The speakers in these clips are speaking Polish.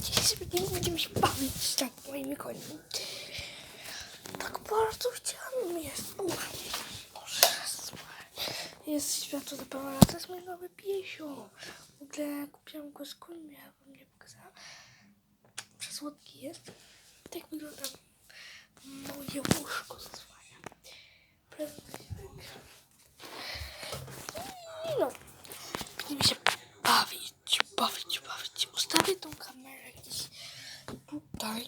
Dzisiaj będziemy, się bawić tak moimi końmi. Tak bardzo chciałam jest. Boże. Jest światło zapalone, to jest mój nowy piesio. W ogóle kupiłam go z końmi, wam nie pokazałam. Przesłodki jest. Tak wygląda moje łóżko zasłania. Prezent. No. Będziemy się bawić, bawić, bawić. Ustawię tą kamerę gdzieś tutaj.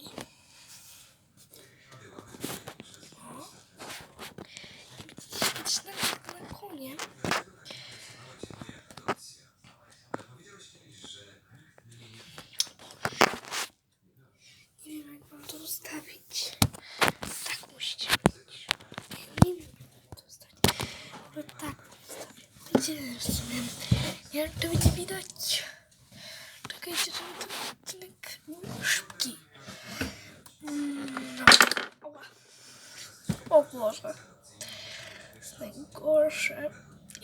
O. I Będziecie patrzeć na, na konie. Nie wiem jak mam to ustawić. Tak musicie robić. Ja nie wiem jak to ustawić. Może tak Wiecie w sumie. To będzie widać. Czekajcie, żeby ten odcinek szybki. No. O Boże. To najgorsze.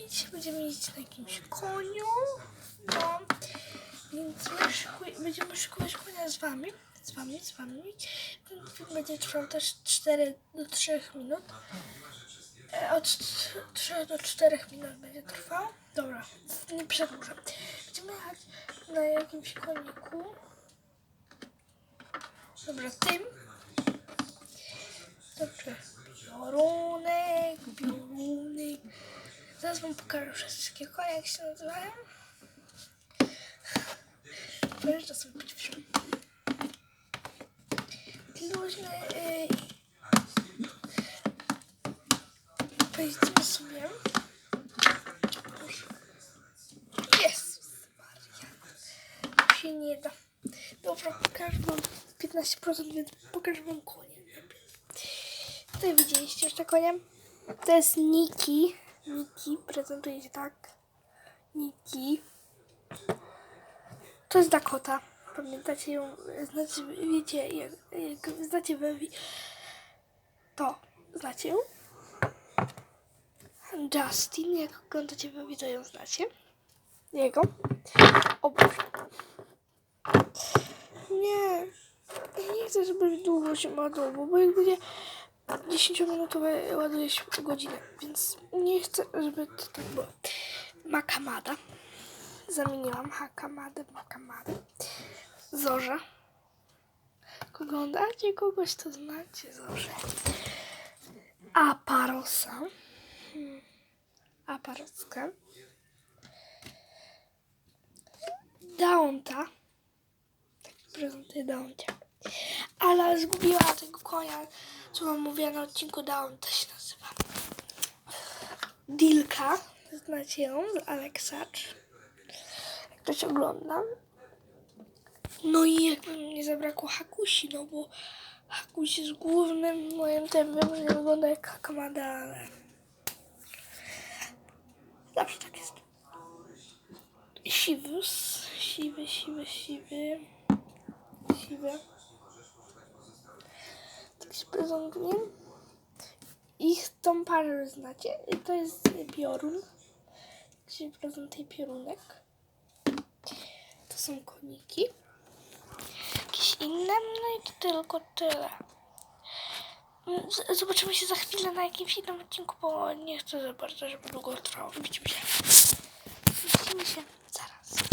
I dzisiaj będziemy jeździć na jakimś koniu. No. Więc my szykuj, będziemy szykować konia z wami. Z wami, z wami. Ten film będzie trwał też 4 do 3 minut. Od 3 do 4 minut będzie trwał. Dobra, nie przedłużam. Będziemy jechać na jakimś koniku. Dobra, tym. Dobrze. Biorunek, biorunek. Zaraz wam pokażę wszystkie konie, jak się nazywają. Pojeżdżę sobie być wsią. Luźny. Yy, Pojedziemy sobie. Jezus Maria. Się nie da. Dobra, pokażę wam 15%, więc pokażę wam konie. Tutaj widzieliście jeszcze konie. To jest Niki. Niki prezentuje się tak. Niki. To jest Dakota. Pamiętacie ją? Znacie, wiecie, jak, jak znacie Wewi. To znacie ją? Justin, jak oglądacie Wewi, to ją znacie. Jego. O Boże. Nie. Nie chcę, żeby długo się ładowało, bo jak będzie 10-minutowe ładuje się godzinę, więc nie chcę, żeby to tak było. Makamada. Zamieniłam Hakamadę w Makamadę. Zorza. Oglądacie kogoś, to znacie Zorzę. Aparosa. Hmm. Aparoska. Daunta. Prezentuje Dauncie. Ale zgubiła tego konia, co wam mówiła na odcinku Daunta się nazywa. Dilka. Znacie ją z Aleksacz. Jak ktoś ogląda. No i jakby nie zabrakło Hakusi, no bo Hakuś jest głównym moim tempem, że wygląda jak Hakamada, ale zawsze tak jest. Siwus, siwy, siwy, siwy, siwy. Tak się prezentuje. Ich tą parę znacie. To jest piorun. Tak się prezentuje piorunek. To są koniki. Jakieś inne, no i to tylko tyle. Zobaczymy się za chwilę na jakimś innym odcinku, bo nie chcę za bardzo, żeby długo trwało. Widzimy się. Widzimy się zaraz.